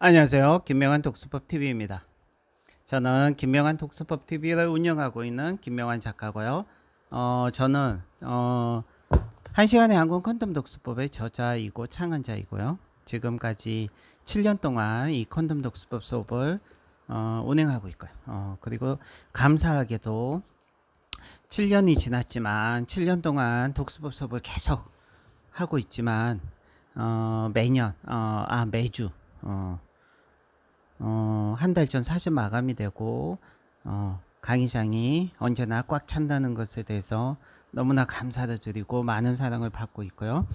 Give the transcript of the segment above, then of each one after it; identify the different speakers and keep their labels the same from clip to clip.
Speaker 1: 안녕하세요. 김명환 독서법 TV입니다. 저는 김명환 독서법 TV를 운영하고 있는 김명환 작가고요. 어, 저는 어, 한 시간의 한권 콘돔 독서법의 저자이고 창안자이고요. 지금까지 7년 동안 이 콘돔 독서법 수업을 어, 운행하고 있고요. 어, 그리고 감사하게도 7년이 지났지만 7년 동안 독서법 수업을 계속 하고 있지만 어, 매년 어, 아 매주 어, 어, 한 달 전 사전 마감이 되고 어, 강의장이 언제나 꽉 찬다는 것에 대해서 너무나 감사를 드리고 많은 사랑을 받고 있고요.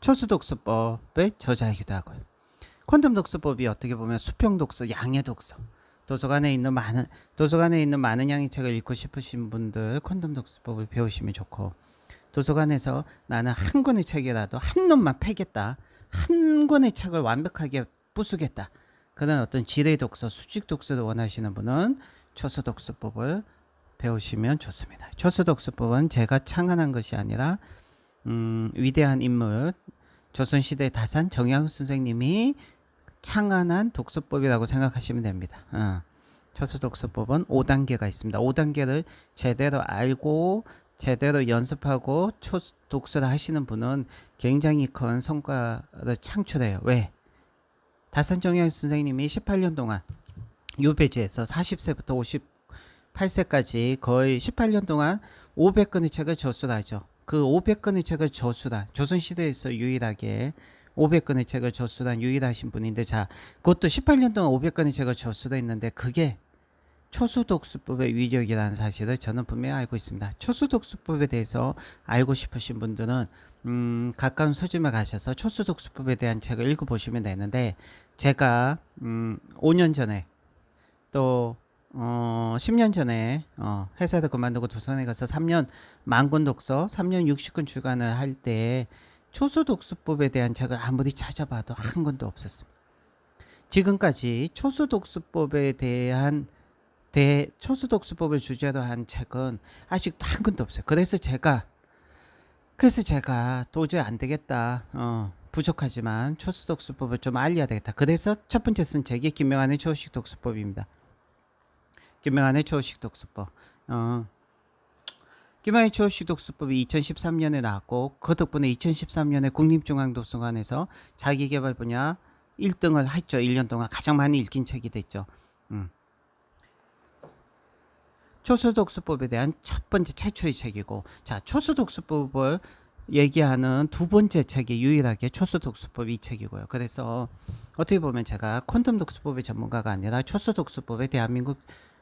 Speaker 1: 초수 독서법의 저자이기도 하고요. 콘돔 독서법이 어떻게 보면 수평 독서, 양의 독서. 도서관에 있는 많은 도서관에 있는 많은 양의 책을 읽고 싶으신 분들 콘돔 독서법을 배우시면 좋고 도서관에서 나는 한 권의 책이라도 한 놈만 패겠다. 한 권의 책을 완벽하게 부수겠다. 그런 어떤 지뢰 독서, 수직 독서를 원하시는 분은 초수 독서법을 배우시면 좋습니다. 초수 독서법은 제가 창안한 것이 아니라 음, 위대한 인물 조선시대 다산 정양 선생님이 창안한 독서법이라고 생각하시면 됩니다. 어. 초수 독서법은 5단계가 있습니다. 5단계를 제대로 알고 제대로 연습하고 초수 독서를 하시는 분은 굉장히 큰 성과를 창출해요. 왜? 다산정양 선생님이 18년 동안 유배지에서 40세부터 58세까지 거의 18년 동안 500권의 책을 저술하죠. 그 500권의 책을 저술한 조선시대에서 유일하게 500권의 책을 저술한 유일하신 분인데 자 그것도 18년 동안 500권의 책을 저술했는데 그게 초수독수법의 위력이라는 사실을 저는 분명히 알고 있습니다. 초수독수법에 대해서 알고 싶으신 분들은 음, 가까운 서점에 가셔서 초수독수법에 대한 책을 읽어보시면 되는데 제가 음, 5년 전에 또 어, 10년 전에 어, 회사를 그만두고 두산에 가서 3년 만권 독서, 3년 60권 주간을 할 때 초수독수법에 대한 책을 아무리 찾아봐도 한 권도 없었습니다. 지금까지 초수독수법에 대한 대 초수독수법을 주제로 한 책은 아직도 한 권도 없어요. 그래서 제가 그래서 제가 도저히 안 되겠다. 어, 부족하지만 초수독수법을 좀 알려야 되겠다. 그래서 첫 번째 쓴 책이 김명환의 초식 독수법입니다. 김명환의 초식 독수법. 어, 김명환의 초식 독수법이 2013년에 나왔고 그 덕분에 2013년에 국립중앙도서관에서 자기개발 분야 1등을 했죠. 1년 동안 가장 많이 읽힌 책이 됐죠. 음. 초수독수법에 대한 첫 번째 최초의 책이고 자 초수독수법을 얘기하는 두 번째 책이 유일하게 초수독수법 이 책이고요. 그래서 어떻게 보면 제가 콘돔 독수법의 전문가가 아니라 초수독수법의 대한민국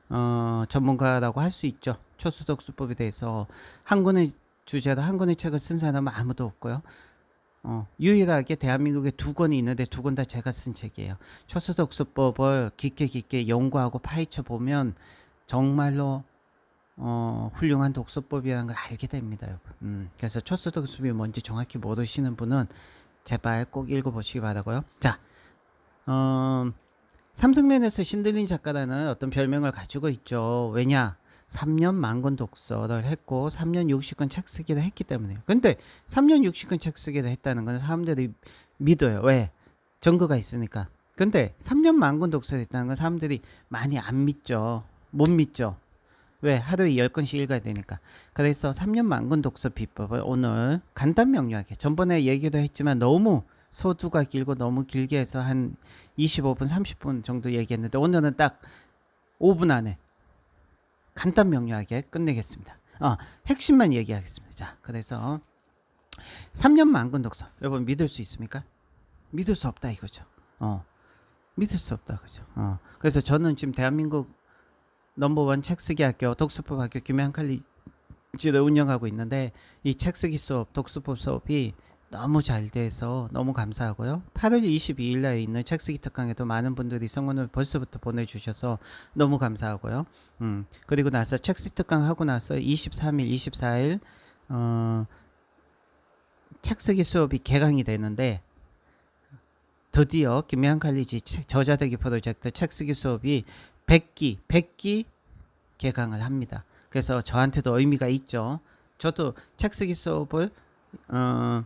Speaker 1: 어, 전문가라고 할 수 있죠. 초수독수법에 대해서 한 권의 주제로 한 권의 책을 쓴 사람은 아무도 없고요. 어, 유일하게 대한민국에 두 권이 있는데 두 권 다 제가 쓴 책이에요. 초수독수법을 깊게 깊게 연구하고 파헤쳐 보면 정말로 어, 훌륭한 독서법이라는 걸 알게 됩니다, 여러분. 음, 그래서 초수 독서법이 뭔지 정확히 모르시는 분은 제발 꼭 읽어보시기 바라고요. 자, 어, 삼성맨에서 신들린 작가라는 어떤 별명을 가지고 있죠. 왜냐? 3년 만권 독서를 했고 3년 60권 책 쓰기를 했기 때문에요. 근데 3년 60권 책 쓰기를 했다는 건 사람들이 믿어요. 왜? 증거가 있으니까. 근데 3년 만권 독서를 했다는 건 사람들이 많이 안 믿죠. 못 믿죠. 왜? 하루에 10권씩 읽어야 되니까. 그래서 3년 만권 독서 비법을 오늘 간단 명료하게 전번에 얘기도 했지만 너무 소두가 길고 너무 길게 해서 한 25분, 30분 정도 얘기했는데 오늘은 딱 5분 안에 간단 명료하게 끝내겠습니다. 어, 핵심만 얘기하겠습니다. 자, 그래서 3년 만권 독서. 여러분 믿을 수 있습니까? 믿을 수 없다 이거죠. 어. 믿을 수 없다 그죠. 어. 그래서 저는 지금 대한민국 넘버원 책쓰기 학교 독서법 학교 김해한 칼리지를 운영하고 있는데 이 책쓰기 수업 독서법 수업이 너무 잘 돼서 너무 감사하고요. 8월 22일 날 있는 책쓰기 특강에도 많은 분들이 성원을 벌써부터 보내주셔서 너무 감사하고요. 음, 그리고 나서 책쓰기 특강 하고 나서 23일, 24일 어, 책쓰기 수업이 개강이 되는데 드디어 김해한 칼리지 저자되기 프로젝트 책쓰기 수업이 100기, 100기 개강을 합니다. 그래서 저한테도 의미가 있죠. 저도 책 쓰기 수업을 어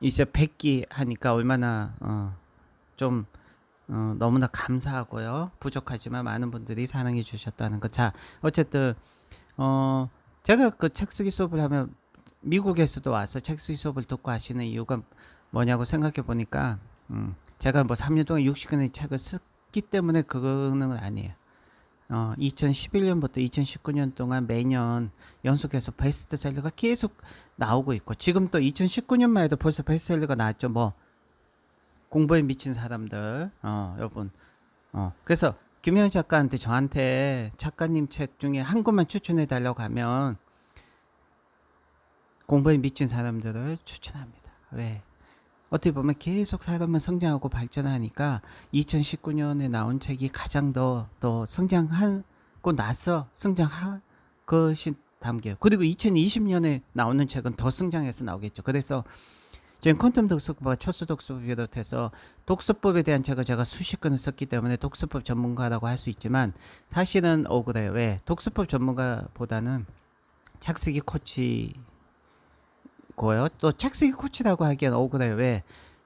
Speaker 1: 이제 100기 하니까 얼마나 어 좀 어, 너무나 감사하고요. 부족하지만 많은 분들이 사랑해 주셨다는 것. 자, 어쨌든 어 제가 그 책 쓰기 수업을 하면 미국에서도 와서 책 쓰기 수업을 듣고 하시는 이유가 뭐냐고 생각해 보니까 음, 제가 뭐 3년 동안 60권의 책을 썼기 때문에 그거는 아니에요. 어, 2011년부터 2019년 동안 매년 연속해서 베스트셀러가 계속 나오고 있고 지금 또 2019년만 해도 벌써 베스트셀러가 나왔죠. 뭐 공부에 미친 사람들, 어, 여러분, 어, 그래서 김현 작가한테 저한테 작가님 책 중에 한 권만 추천해 달라고 하면 공부에 미친 사람들을 추천합니다. 왜? 어떻게 보면 계속 사람은 성장하고 발전하니까 2019년에 나온 책이 가장 더, 더 성장하고 나서 성장한 것이 담겨요. 그리고 2020년에 나오는 책은 더 성장해서 나오겠죠. 그래서 저희 퀀텀 독서법과 초수 독서법을 비롯해서 독서법에 대한 책을 제가 수십 권을 썼기 때문에 독서법 전문가라고 할 수 있지만 사실은 억울해요. 왜? 독서법 전문가보다는 책쓰기 코치 고요. 또 책 쓰기 코치라고 하기엔 억울해요. 왜?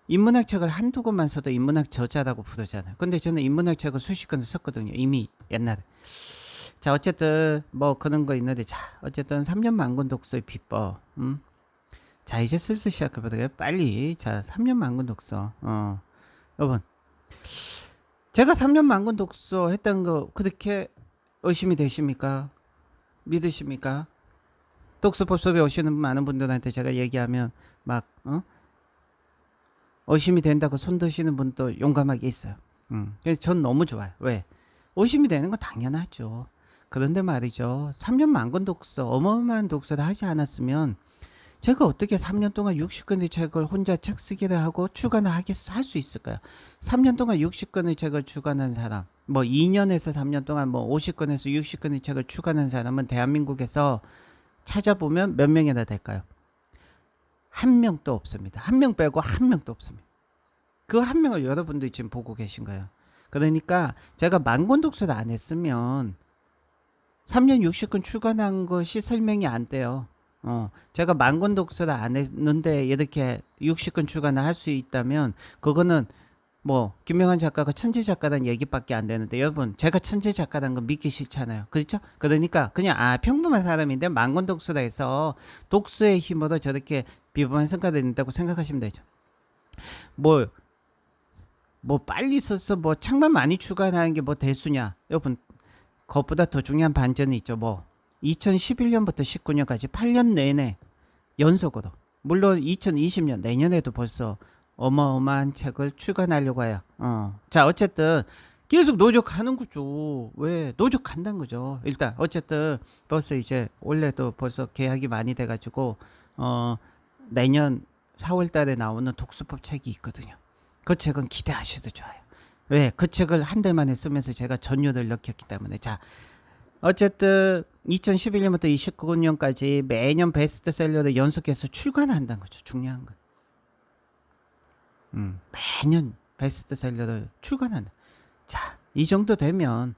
Speaker 1: 인문학 책을 한두 권만 써도 인문학 저자라고 부르잖아요. 근데 저는 인문학 책을 수십 권을 썼거든요. 이미 옛날에. 자, 어쨌든 뭐 그런 거 있는데 자, 어쨌든 3년 만권 독서의 비법. 음? 자, 이제 슬슬 시작해 보도록 빨리. 자, 3년 만권 독서. 어. 여러분. 제가 3년 만권 독서 했던 거 그렇게 의심이 되십니까? 믿으십니까? 독서법 수업에 오시는 많은 분들한테 제가 얘기하면 막 어? 의심이 된다고 손 드시는 분도 용감하게 있어요. 음. 그래서 전 너무 좋아요. 왜? 의심이 되는 건 당연하죠. 그런데 말이죠. 3년 만권 독서, 어마어마한 독서를 하지 않았으면 제가 어떻게 3년 동안 60권의 책을 혼자 책 쓰기를 하고 주관을 하겠, 할수 있을까요? 3년 동안 60권의 책을 주관한 사람, 뭐 2년에서 3년 동안 뭐 50권에서 60권의 책을 주관한 사람은 대한민국에서 찾아보면 몇 명이나 될까요? 한 명도 없습니다. 한 명 빼고 한 명도 없습니다. 그 한 명을 여러분들이 지금 보고 계신 거예요. 그러니까 제가 만권 독서를 안 했으면 3년 60권 출간한 것이 설명이 안 돼요. 어, 제가 만권 독서를 안 했는데 이렇게 60권 출간을 할 수 있다면 그거는 뭐 김명환 작가가 천재 작가라는 얘기밖에 안 되는데 여러분 제가 천재 작가라는 거 믿기 싫잖아요. 그렇죠? 그러니까 그냥 아 평범한 사람인데 만권 독서라 해서 독서의 힘으로 저렇게 비범한 성과를 낸다고 생각하시면 되죠. 뭐뭐 빨리 써서 뭐 책만 많이 출간하는 게 뭐 대수냐. 여러분 그것보다 더 중요한 반전이 있죠. 뭐 2011년부터 19년까지 8년 내내 연속으로. 물론 2020년 내년에도 벌써 어마어마한 책을 출간하려고 해요. 어. 자, 어쨌든 계속 노력하는 거죠. 왜? 노력한다는 거죠. 일단 어쨌든 벌써 이제 올해도 벌써 계약이 많이 돼 가지고 어 내년 4월 달에 나오는 독서법 책이 있거든요. 그 책은 기대하셔도 좋아요. 왜? 그 책을 한 달만에 쓰면서 제가 전율을 느꼈기 때문에. 자, 어쨌든 2011년부터 29년까지 매년 베스트셀러를 연속해서 출간한다는 거죠. 중요한 건. 음, 매년 베스트셀러를 출간한다. 자, 이 정도 되면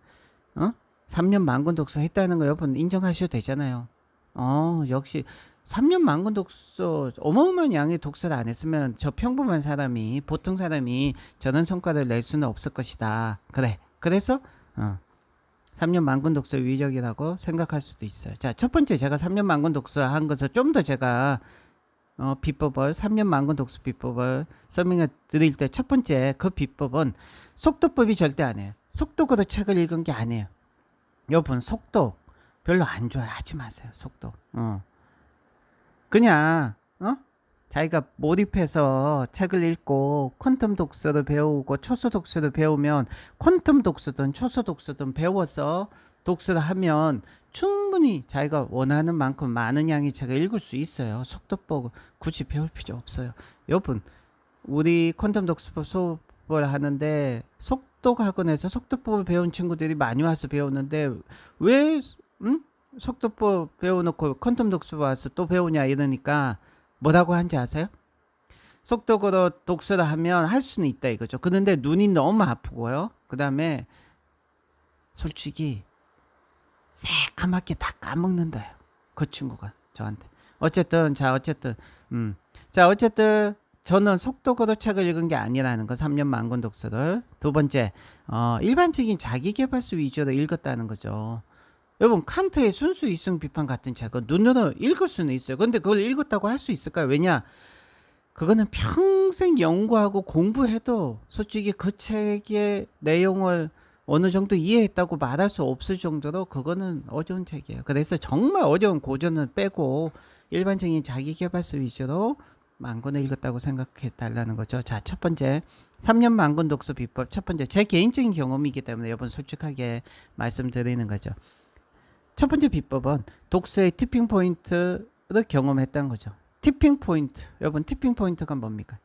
Speaker 1: 어? 3년 만권 독서 했다는 거 여러분 인정하셔도 되잖아요. 어, 역시 3년 만권 독서 어마어마한 양의 독서를 안 했으면 저 평범한 사람이 보통 사람이 저런 성과를 낼 수는 없을 것이다. 그래. 그래서 어, 3년 만권 독서 위력이라고 생각할 수도 있어요. 자, 첫 번째 제가 3년 만권 독서 한 것을 좀 더 제가 어, 비법을 3년 만권 독서 비법을 설명해 드릴 때 첫 번째 그 비법은 속도법이 절대 아니에요. 속도고도 책을 읽은 게 아니에요. 여러분 속도 별로 안 좋아요. 하지 마세요. 속도. 어. 그냥 어? 자기가 몰입해서 책을 읽고 퀀텀 독서를 배우고 초소 독서를 배우면 퀀텀 독서든 초소 독서든 배워서 독서를 하면 충분히 자기가 원하는 만큼 많은 양의 책을 읽을 수 있어요. 속도법 굳이 배울 필요 없어요. 여러분, 우리 퀀텀 독서법 수업을 하는데 속도 학원에서 속도법을 배운 친구들이 많이 와서 배우는데 왜 음? 속도법 배워놓고 퀀텀 독서법 와서 또 배우냐 이러니까 뭐라고 한지 아세요? 속도로 독서를 하면 할 수는 있다 이거죠. 그런데 눈이 너무 아프고요. 그 다음에 솔직히 새까맣게 다 까먹는다요. 그 친구가 저한테. 어쨌든 자 어쨌든 음. 자 어쨌든 저는 속독으로 책을 읽은 게 아니라는 거 3년 만권 독서를 두 번째 어, 일반적인 자기개발서 위주로 읽었다는 거죠. 여러분 칸트의 순수 이승 비판 같은 책은 눈으로 읽을 수는 있어요. 근데 그걸 읽었다고 할 수 있을까요? 왜냐? 그거는 평생 연구하고 공부해도 솔직히 그 책의 내용을 어느 정도 이해했다고 말할 수 없을 정도로 그거는 어려운 책이에요. 그래서 정말 어려운 고전을 빼고 일반적인 자기개발서 위주로 만권을 읽었다고 생각해 달라는 거죠. 자, 첫 번째 3년 만권 독서 비법 첫 번째 제 개인적인 경험이기 때문에 여러분 솔직하게 말씀드리는 거죠. 첫 번째 비법은 독서의 티핑 포인트를 경험했다는 거죠. 티핑 포인트. 여러분 티핑 포인트가 뭡니까?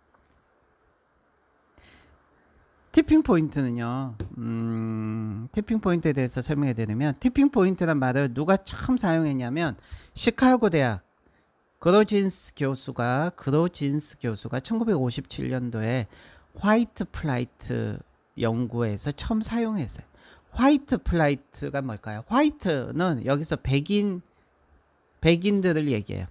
Speaker 1: 티핑 포인트는요. 음, 티핑 포인트에 대해서 설명해 드리면 티핑 포인트란 말을 누가 처음 사용했냐면 시카고 대학 그로진스 교수가 그로진스 교수가 1957년도에 화이트 플라이트 연구에서 처음 사용했어요. 화이트 플라이트가 뭘까요? 화이트는 여기서 백인 백인들을 얘기해요.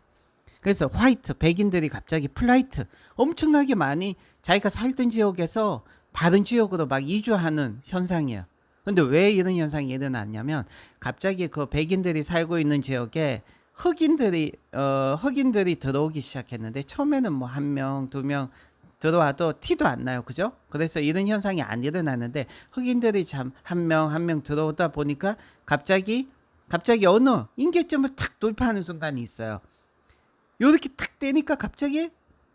Speaker 1: 그래서 화이트 백인들이 갑자기 플라이트 엄청나게 많이 자기가 살던 지역에서 다른 지역으로 막 이주하는 현상이에요. 근데 왜 이런 현상이 일어났냐면 갑자기 그 백인들이 살고 있는 지역에 흑인들이 어 흑인들이 들어오기 시작했는데 처음에는 뭐 한 명, 두 명 들어와도 티도 안 나요. 그죠? 그래서 이런 현상이 안 일어나는데 흑인들이 참 한 명 한 명 들어오다 보니까 갑자기 갑자기 어느 인계점을 탁 돌파하는 순간이 있어요. 요렇게 탁 되니까 갑자기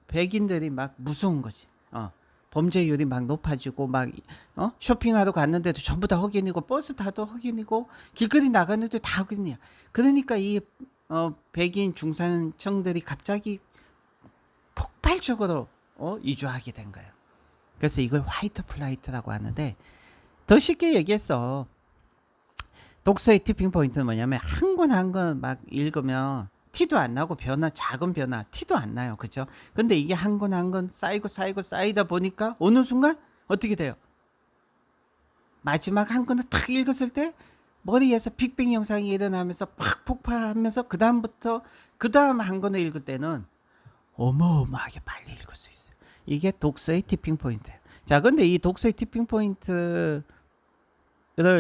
Speaker 1: 백인들이 막 무서운 거지. 어. 범죄율이 막 높아지고 막 어? 쇼핑하러 갔는데도 전부 다 흑인이고 버스 타도 흑인이고 길거리 나갔는데 다 흑인이야. 그러니까 이 어, 백인 중산층들이 갑자기 폭발적으로 어, 이주하게 된 거예요. 그래서 이걸 화이트 플라이트라고 하는데 더 쉽게 얘기해서 독서의 티핑 포인트는 뭐냐면 한 권 한 권 막 읽으면 티도 안 나고 변화 작은 변화 티도 안 나요. 그죠? 근데 이게 한권한권 쌓이고 쌓이고 쌓이다 보니까 어느 순간 어떻게 돼요? 마지막 한 권을 탁 읽었을 때 머리에서 빅뱅 현상이 일어나면서 팍 폭파하면서 그 다음부터 그 다음 한 권을 읽을 때는 어마어마하게 빨리 읽을 수 있어요. 이게 독서의 티핑 포인트예요. 자 근데 이 독서의 티핑 포인트를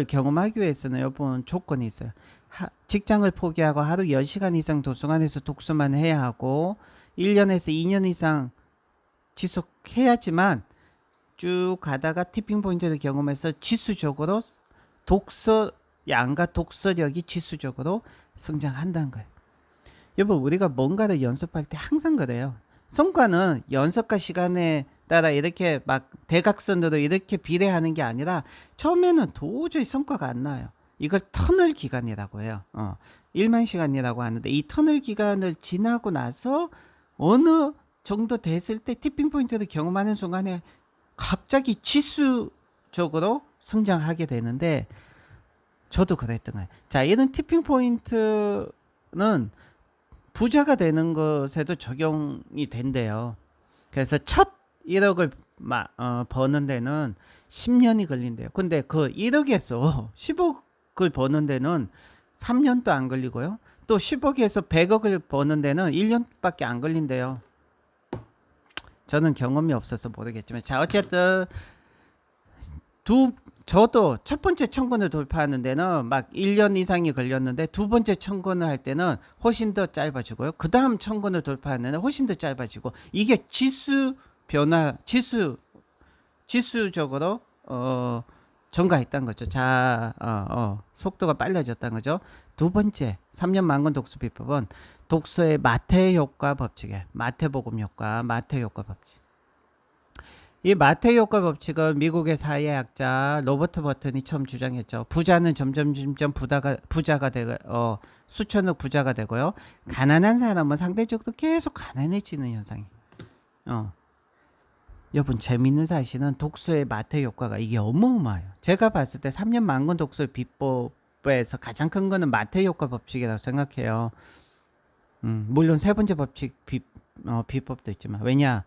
Speaker 1: 경험하기 위해서는 여러분 조건이 있어요 하, 직장을 포기하고 하루 10시간 이상 도서관에서 독서만 해야 하고 1년에서 2년 이상 지속해야지만 쭉 가다가 티핑 포인트를 경험해서 지수적으로 독서 양과 독서력이 지수적으로 성장한다는 거예요. 여러분 우리가 뭔가를 연습할 때 항상 그래요. 성과는 연습과 시간에 따라 이렇게 막 대각선으로 이렇게 비례하는 게 아니라 처음에는 도저히 성과가 안 나요. 이걸 터널 기간이라고 해요. 어, 1만 시간이라고 하는데 이 터널 기간을 지나고 나서 어느 정도 됐을 때 티핑 포인트를 경험하는 순간에 갑자기 지수적으로 성장하게 되는데 저도 그랬던 거예요. 자, 이런 티핑 포인트는 부자가 되는 것에도 적용이 된대요. 그래서 첫 1억을 마, 어, 버는 데는 10년이 걸린대요. 근데 그 1억에서 10억 을 버는 데는 3년도 안 걸리고요. 또 10억에서 100억을 버는 데는 1년밖에 안 걸린대요. 저는 경험이 없어서 모르겠지만 자 어쨌든 두 저도 첫 번째 청건을 돌파하는 데는 막 1년 이상이 걸렸는데 두 번째 청건을 할 때는 훨씬 더 짧아지고요. 그 다음 청건을 돌파하는 데는 훨씬 더 짧아지고 이게 지수 변화, 지수, 지수적으로 어, 증가했다는 거죠. 자, 어, 어, 속도가 빨라졌다는 거죠. 두 번째, 3년 만권 독서 비법은 독서의 마태 효과 법칙이에요. 마태복음 효과, 마태 효과 법칙. 이 마태 효과 법칙은 미국의 사회학자 로버트 버튼이 처음 주장했죠. 부자는 점점 점점 부자가 부자가 되고 어, 수천억 부자가 되고요. 가난한 사람은 상대적으로 계속 가난해지는 현상이. 어. 여러분 재밌는 사실은 독서의 마태 효과가 이게 어마어마해요. 제가 봤을 때 3년 만권 독서 비법에서 가장 큰 거는 마태 효과 법칙이라고 생각해요. 음, 물론 세 번째 법칙 비, 어, 비법도 있지만 왜냐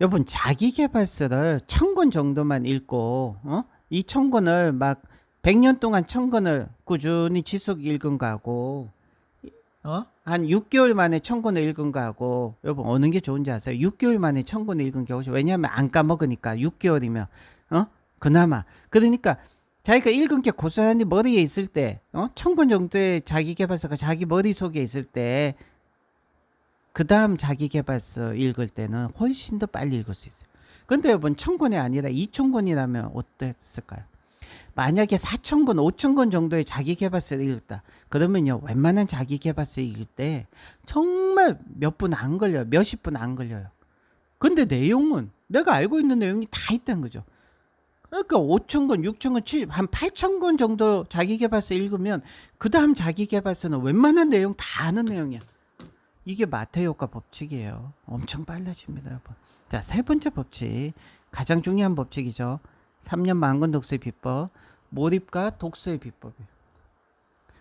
Speaker 1: 여러분 자기 개발서를 천 권 정도만 읽고 어? 이천 권을 막 100년 동안 천 권을 꾸준히 지속 읽은 거하고 어? 한 6개월 만에 청구를 읽은 거하고 여러분 어느 게 좋은지 아세요? 6개월 만에 청구를 읽은 게 훨씬 왜냐하면 안 까먹으니까 6개월이면 어? 그나마 그러니까 자기가 읽은 게 고스란히 머리에 있을 때 어? 청권 정도의 자기 개발서가 자기 머릿속에 있을 때 그 다음 자기 개발서 읽을 때는 훨씬 더 빨리 읽을 수 있어요. 근데 여러분 천권이 아니라 2천권이라면 어땠을까요? 만약에 4천 권, 5천 권 정도의 자기 개발서를 읽었다. 그러면요, 웬만한 자기 개발서 읽을 때 정말 몇 분 안 걸려요. 몇십 분 안 걸려요. 근데 내용은 내가 알고 있는 내용이 다 있다는 거죠. 그러니까 5천 권, 6천 권, 7, 한 8천 권 정도 자기 개발서 읽으면 그 다음 자기 개발서는 웬만한 내용 다 아는 내용이야. 이게 마태 효과 법칙이에요. 엄청 빨라집니다, 여러분. 자, 세 번째 법칙. 가장 중요한 법칙이죠. 3년 만권 독서의 비법. 몰입과 독서의 비법이에요.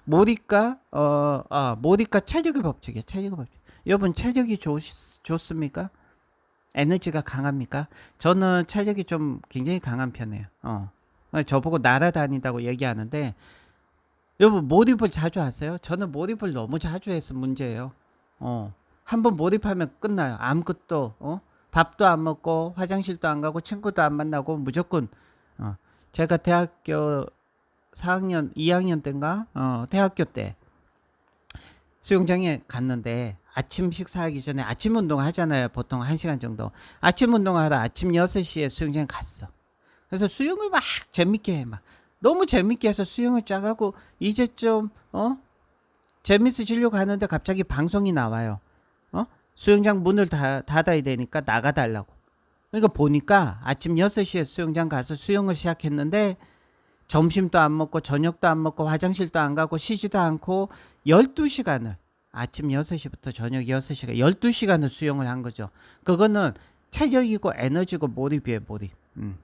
Speaker 1: 몰입과 어, 아, 몰입과 체력의 법칙이에요. 체력의 법칙. 여러분 체력이 좋, 좋습니까? 에너지가 강합니까? 저는 체력이 좀 굉장히 강한 편이에요. 어. 저보고 날아다닌다고 얘기하는데 여러분 몰입을 자주 하세요? 저는 몰입을 너무 자주 해서 문제예요. 어. 한번 몰입하면 끝나요. 아무것도 어? 밥도 안 먹고 화장실도 안 가고 친구도 안 만나고 무조건 어. 제가 대학교 4학년, 2학년 때인가? 어, 대학교 때 수영장에 갔는데 아침 식사하기 전에 아침 운동 하잖아요. 보통 1시간 정도. 아침 운동하러 아침 6시에 수영장 갔어. 그래서 수영을 막 재밌게 해. 막 너무 재밌게 해서 수영을 쫙 하고 이제 좀 어? 재밌어지려고 하는데 갑자기 방송이 나와요. 어? 수영장 문을 다, 닫아야 되니까 나가달라고. 그러니까 보니까 아침 6시에 수영장 가서 수영을 시작했는데 점심도 안 먹고 저녁도 안 먹고 화장실도 안 가고 쉬지도 않고 12시간을 아침 6시부터 저녁 6시간 12시간을 수영을 한 거죠. 그거는 체력이고 에너지고 몰입이에요, 몰입. 음.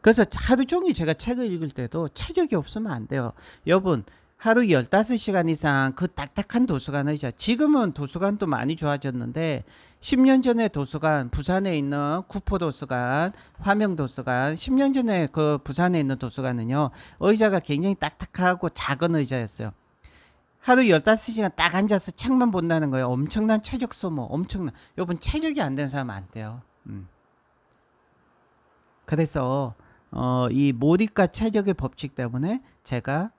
Speaker 1: 그래서 하루 종일 제가 책을 읽을 때도 체력이 없으면 안 돼요. 여러분, 하루 15시간 이상 그 딱딱한 도서관이죠. 지금은 도서관도 많이 좋아졌는데 10년 전에 도서관 부산에 있는 구포 도서관, 화명 도서관 10년 전에 그 부산에 있는 도서관은요. 의자가 굉장히 딱딱하고 작은 의자였어요. 하루 15시간 딱 앉아서 책만 본다는 거예요. 엄청난 체력 소모, 엄청난. 여러분 체력이 안 되는 사람 안 돼요. 음. 그래서 어, 이 몰입과 체력의 법칙 때문에 제가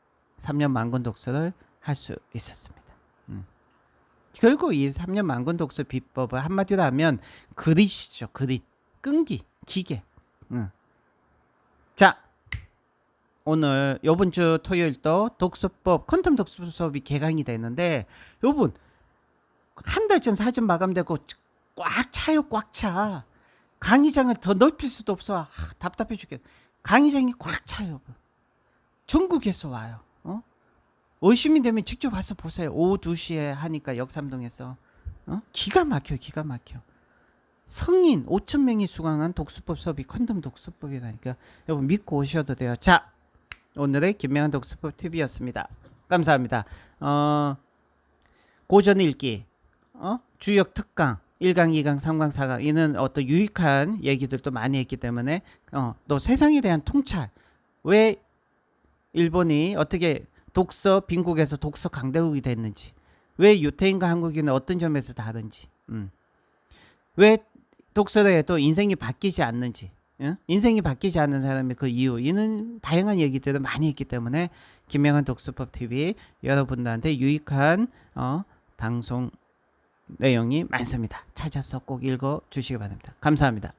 Speaker 1: 3년 만권 독서를 할 수 있었습니다. 음. 결국 이 3년 만권 독서 비법을 한마디로 하면 그릿이죠. 그릿. 끈기, 기계. 음. 자, 오늘 요번 주 토요일 또 독서법 퀀텀 독서 수업이 개강이 되는데 요분 한달 전 사전 마감되고 꽉 차요 꽉 차. 강의장을 더 넓힐 수도 없어. 아, 답답해 죽겠. 강의장이 꽉 차요. 전국에서 와요. 어? 의심이 되면 직접 와서 보세요. 오후 2시에 하니까 역삼동에서. 어? 기가 막혀, 기가 막혀. 성인 5천 명이 수강한 독서법 수업이 컨덤 독서법이라니까 여러분 믿고 오셔도 돼요. 자, 오늘의 김명한 독서법 TV였습니다. 감사합니다. 어, 고전 읽기, 어? 주역 특강, 1강, 2강, 3강, 4강 이는 어떤 유익한 얘기들도 많이 했기 때문에 어, 또 세상에 대한 통찰 왜 일본이 어떻게 독서 빈국에서 독서 강대국이 됐는지 왜 유태인과 한국인은 어떤 점에서 다른지 음. 왜 독서를 해도 인생이 바뀌지 않는지 응? 인생이 바뀌지 않는 사람의 그 이유 이는 다양한 얘기들을 많이 했기 때문에 김명한 독서법 TV 여러분들한테 유익한 어, 방송 내용이 많습니다. 찾아서 꼭 읽어 주시기 바랍니다. 감사합니다.